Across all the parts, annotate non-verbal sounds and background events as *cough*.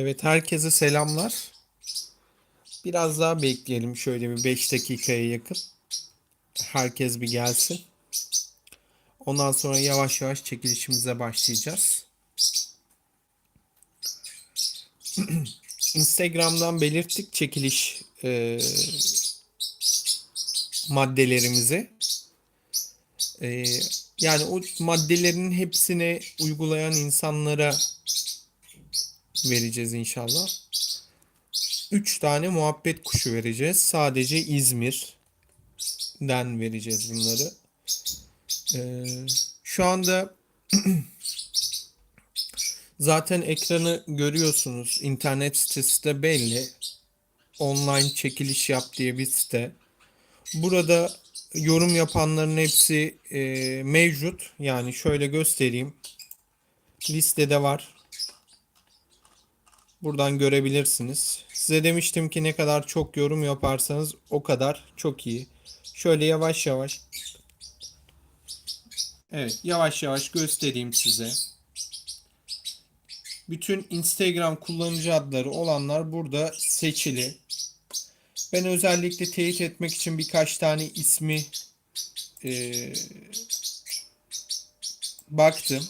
Evet, herkese selamlar. Biraz daha bekleyelim şöyle bir 5 dakikaya yakın. Herkes bir gelsin. Ondan sonra yavaş yavaş çekilişimize başlayacağız. *clears throat* Instagram'dan belirttik çekiliş e, maddelerimizi. E, yani o maddelerin hepsini uygulayan insanlara vereceğiz inşallah. 3 tane muhabbet kuşu vereceğiz. Sadece İzmir'den vereceğiz bunları. Ee, şu anda *clears throat* zaten ekranı görüyorsunuz. İnternet sitesi de belli. Online çekiliş yap diye bir site. Burada yorum yapanların hepsi e, mevcut. Yani şöyle göstereyim. Listede var. Buradan görebilirsiniz. Size demiştim ki ne kadar çok yorum yaparsanız o kadar çok iyi. Şöyle yavaş yavaş. Evet, yavaş yavaş göstereyim size. Bütün Instagram kullanıcı adları olanlar burada seçili. Ben özellikle teyit etmek için birkaç tane ismi e, baktım.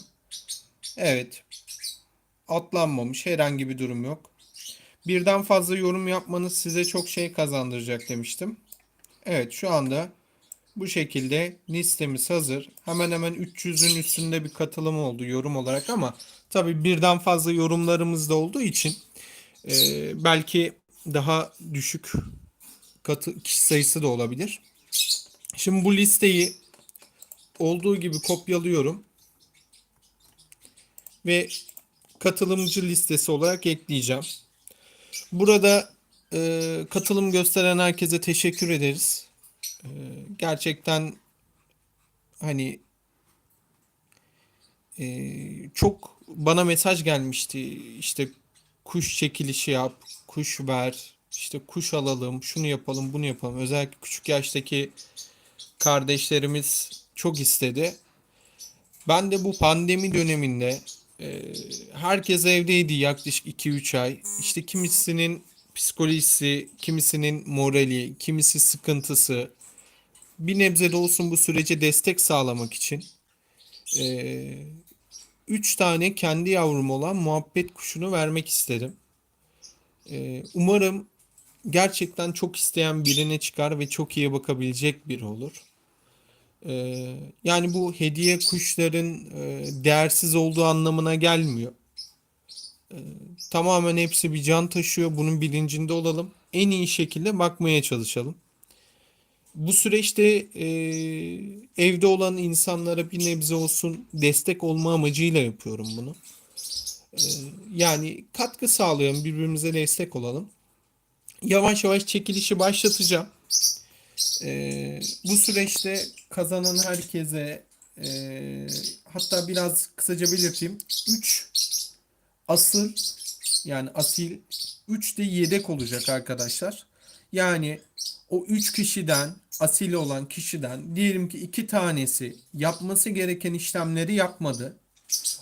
Evet, atlanmamış. Herhangi bir durum yok. Birden fazla yorum yapmanız size çok şey kazandıracak demiştim. Evet şu anda bu şekilde listemiz hazır. Hemen hemen 300'ün üstünde bir katılım oldu yorum olarak ama tabii birden fazla yorumlarımız da olduğu için e, belki daha düşük katı, kişi sayısı da olabilir. Şimdi bu listeyi olduğu gibi kopyalıyorum ve katılımcı listesi olarak ekleyeceğim. Burada e, katılım gösteren herkese teşekkür ederiz. E, gerçekten hani e, çok bana mesaj gelmişti. İşte kuş çekilişi yap, kuş ver, işte kuş alalım, şunu yapalım, bunu yapalım. Özellikle küçük yaştaki kardeşlerimiz çok istedi. Ben de bu pandemi döneminde ee, herkes evdeydi yaklaşık 2-3 ay. İşte kimisinin psikolojisi, kimisinin morali, kimisi sıkıntısı. Bir nebze de olsun bu sürece destek sağlamak için. 3 tane kendi yavrum olan muhabbet kuşunu vermek istedim. Ee, umarım gerçekten çok isteyen birine çıkar ve çok iyi bakabilecek biri olur. Ee, yani bu hediye kuşların e, değersiz olduğu anlamına gelmiyor. Ee, tamamen hepsi bir can taşıyor. Bunun bilincinde olalım. En iyi şekilde bakmaya çalışalım. Bu süreçte e, evde olan insanlara bir nebze olsun destek olma amacıyla yapıyorum bunu. Ee, yani katkı sağlayalım, birbirimize destek olalım. Yavaş yavaş çekilişi başlatacağım. Ee, bu süreçte kazanan herkese e, hatta biraz kısaca belirteyim. 3 asıl yani asil 3 de yedek olacak arkadaşlar. Yani o 3 kişiden asil olan kişiden diyelim ki 2 tanesi yapması gereken işlemleri yapmadı.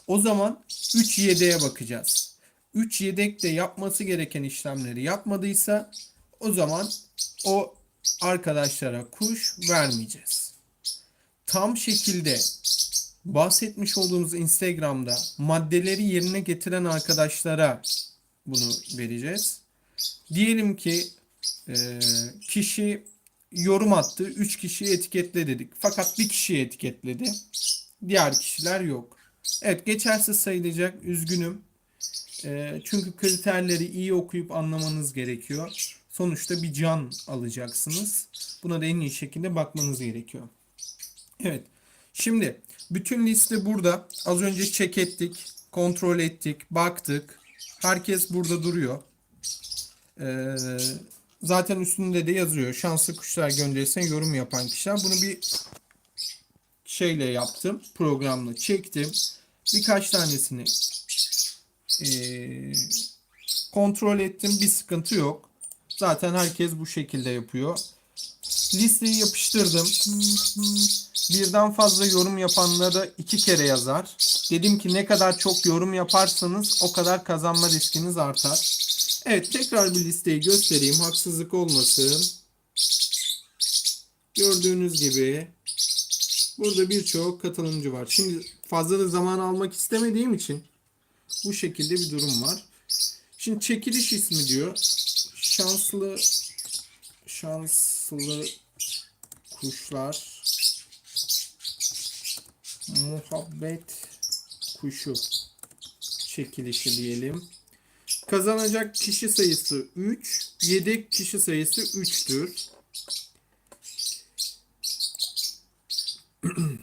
O zaman 3 yedeğe bakacağız. 3 yedek de yapması gereken işlemleri yapmadıysa o zaman o arkadaşlara kuş vermeyeceğiz. Tam şekilde bahsetmiş olduğumuz Instagram'da maddeleri yerine getiren arkadaşlara bunu vereceğiz. Diyelim ki e, kişi yorum attı. 3 kişiyi etiketle dedik. Fakat bir kişiyi etiketledi. Diğer kişiler yok. Evet geçersiz sayılacak. Üzgünüm. E, çünkü kriterleri iyi okuyup anlamanız gerekiyor. Sonuçta bir can alacaksınız. Buna da en iyi şekilde bakmanız gerekiyor. Evet. Şimdi bütün liste burada. Az önce check ettik, kontrol ettik, baktık. Herkes burada duruyor. Ee, zaten üstünde de yazıyor. Şanslı kuşlar gönderirsen yorum yapan kişiler. Bunu bir şeyle yaptım. Programla çektim. Birkaç tanesini ee, kontrol ettim. Bir sıkıntı yok. Zaten herkes bu şekilde yapıyor. Listeyi yapıştırdım. Birden fazla yorum yapanlara iki kere yazar. Dedim ki ne kadar çok yorum yaparsanız o kadar kazanma riskiniz artar. Evet tekrar bir listeyi göstereyim. Haksızlık olmasın. Gördüğünüz gibi burada birçok katılımcı var. Şimdi fazla da zaman almak istemediğim için bu şekilde bir durum var. Şimdi çekiliş ismi diyor. Şanslı şanslı kuşlar muhabbet kuşu çekilişi diyelim. Kazanacak kişi sayısı 3, yedek kişi sayısı 3'tür. *clears throat*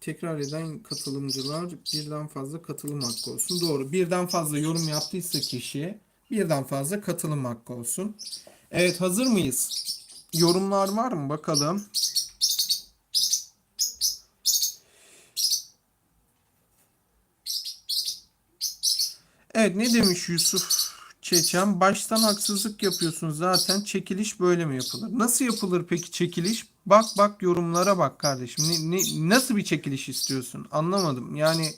Tekrar eden katılımcılar birden fazla katılım hakkı olsun. Doğru. Birden fazla yorum yaptıysa kişi birden fazla katılım hakkı olsun. Evet hazır mıyız? Yorumlar var mı? Bakalım. Evet ne demiş Yusuf Çeçen? Baştan haksızlık yapıyorsun zaten. Çekiliş böyle mi yapılır? Nasıl yapılır peki çekiliş? Bak bak yorumlara bak kardeşim. Ne, ne, nasıl bir çekiliş istiyorsun? Anlamadım. Yani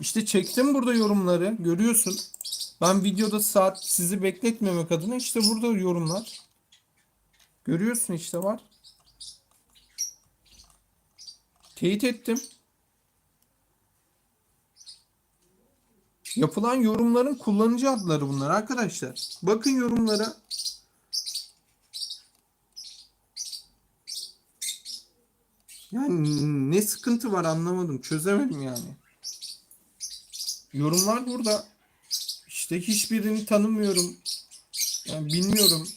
işte çektim burada yorumları. Görüyorsun. Ben videoda saat sizi bekletmemek adına işte burada yorumlar. Görüyorsun işte var. Teyit ettim. Yapılan yorumların kullanıcı adları bunlar arkadaşlar. Bakın yorumlara. Yani ne sıkıntı var anlamadım. Çözemedim yani. Yorumlar burada. İşte hiçbirini tanımıyorum. Yani bilmiyorum.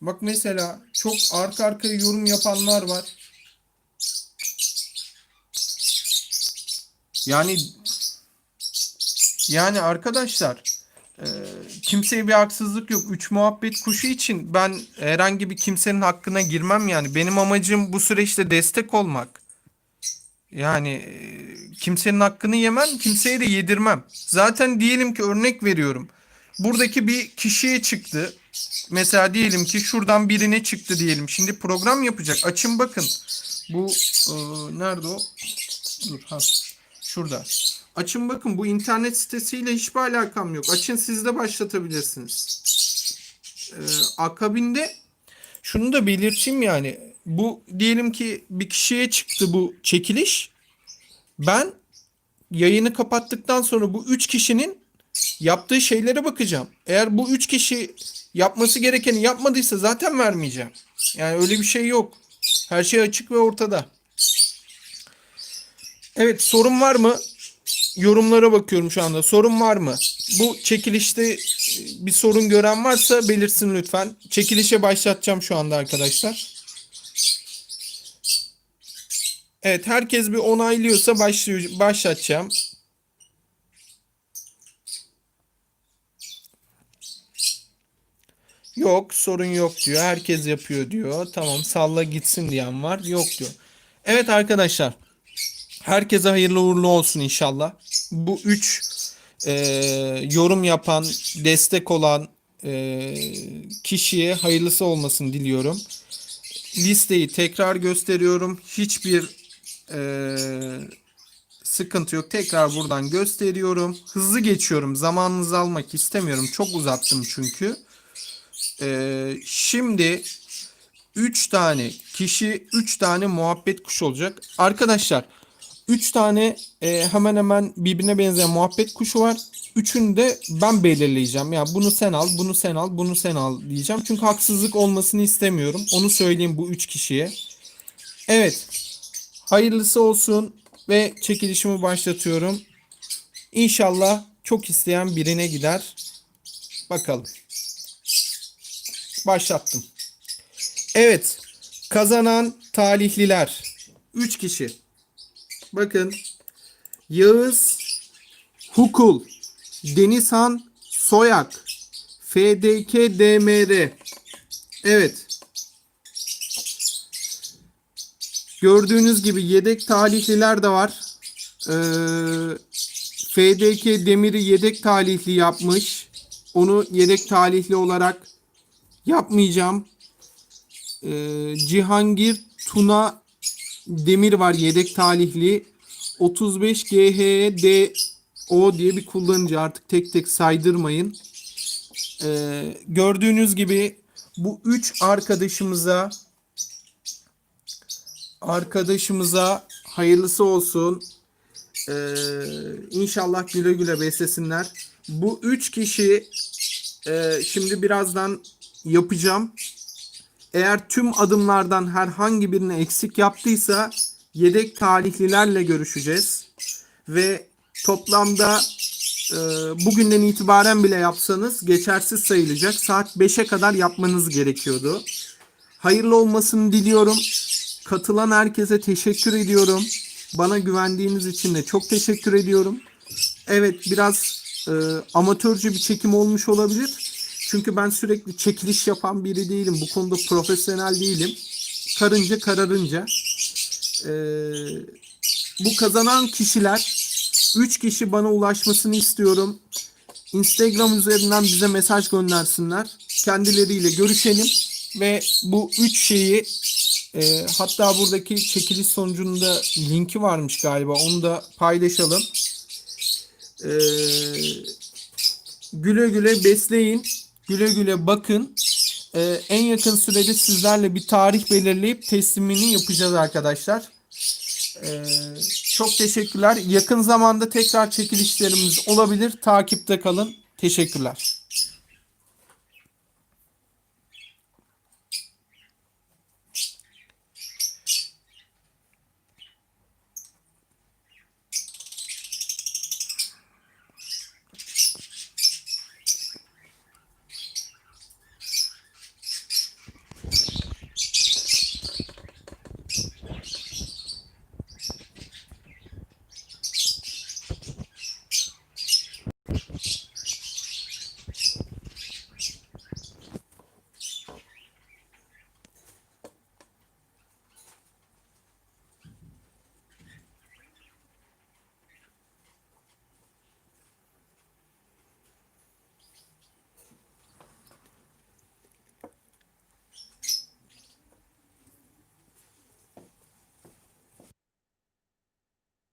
Bak mesela çok arka arkaya yorum yapanlar var. Yani yani arkadaşlar e, kimseye bir haksızlık yok. Üç muhabbet kuşu için ben herhangi bir kimsenin hakkına girmem yani. Benim amacım bu süreçte destek olmak. Yani e, kimsenin hakkını yemem, kimseye de yedirmem. Zaten diyelim ki örnek veriyorum. Buradaki bir kişiye çıktı. Mesela diyelim ki şuradan birine çıktı diyelim. Şimdi program yapacak. Açın bakın. Bu e, nerede o? Dur ha. Şurada. Açın bakın bu internet sitesiyle hiçbir alakam yok. Açın siz de başlatabilirsiniz. Ee, akabinde şunu da belirteyim yani. Bu diyelim ki bir kişiye çıktı bu çekiliş. Ben yayını kapattıktan sonra bu üç kişinin yaptığı şeylere bakacağım. Eğer bu üç kişi yapması gerekeni yapmadıysa zaten vermeyeceğim. Yani öyle bir şey yok. Her şey açık ve ortada. Evet sorun var mı? Yorumlara bakıyorum şu anda. Sorun var mı? Bu çekilişte e, bir sorun gören varsa belirsin lütfen. Çekilişe başlatacağım şu anda arkadaşlar. Evet herkes bir onaylıyorsa başlıyor, başlatacağım. Yok sorun yok diyor. Herkes yapıyor diyor. Tamam salla gitsin diyen var. Yok diyor. Evet arkadaşlar. Herkese hayırlı uğurlu olsun inşallah. Bu üç e, yorum yapan, destek olan e, kişiye hayırlısı olmasını diliyorum. Listeyi tekrar gösteriyorum. Hiçbir e, Sıkıntı yok. Tekrar buradan gösteriyorum. Hızlı geçiyorum. Zamanınızı almak istemiyorum. Çok uzattım çünkü. Ee, şimdi 3 tane kişi 3 tane muhabbet kuşu olacak. Arkadaşlar 3 tane e, hemen hemen birbirine benzeyen muhabbet kuşu var. Üçünü de ben belirleyeceğim. Ya bunu sen al, bunu sen al, bunu sen al diyeceğim. Çünkü haksızlık olmasını istemiyorum. Onu söyleyeyim bu 3 kişiye. Evet. Hayırlısı olsun ve çekilişimi başlatıyorum. İnşallah çok isteyen birine gider. Bakalım. Başlattım. Evet. Kazanan talihliler. 3 kişi. Bakın. Yağız Hukul. Denizhan Soyak. FDK DMR. Evet. Gördüğünüz gibi yedek talihliler de var. Ee, FDK Demir'i yedek talihli yapmış. Onu yedek talihli olarak yapmayacağım. Ee, Cihangir Tuna Demir var yedek talihli. 35 GHD O diye bir kullanıcı artık tek tek saydırmayın. Ee, gördüğünüz gibi bu üç arkadaşımıza arkadaşımıza hayırlısı olsun. Ee, inşallah güle güle beslesinler. Bu üç kişi e, şimdi birazdan yapacağım. Eğer tüm adımlardan herhangi birini eksik yaptıysa yedek talihlilerle görüşeceğiz. Ve toplamda e, bugünden itibaren bile yapsanız geçersiz sayılacak. Saat 5'e kadar yapmanız gerekiyordu. Hayırlı olmasını diliyorum. Katılan herkese teşekkür ediyorum. Bana güvendiğiniz için de çok teşekkür ediyorum. Evet biraz e, amatörce bir çekim olmuş olabilir. Çünkü ben sürekli çekiliş yapan biri değilim. Bu konuda profesyonel değilim. Karınca kararınca. E, bu kazanan kişiler 3 kişi bana ulaşmasını istiyorum. Instagram üzerinden bize mesaj göndersinler. Kendileriyle görüşelim ve bu üç şeyi e, hatta buradaki çekiliş sonucunda linki varmış galiba. Onu da paylaşalım. E, güle güle besleyin. Güle güle bakın. E, en yakın sürede sizlerle bir tarih belirleyip teslimini yapacağız arkadaşlar. E, çok teşekkürler. Yakın zamanda tekrar çekilişlerimiz olabilir. Takipte kalın. Teşekkürler.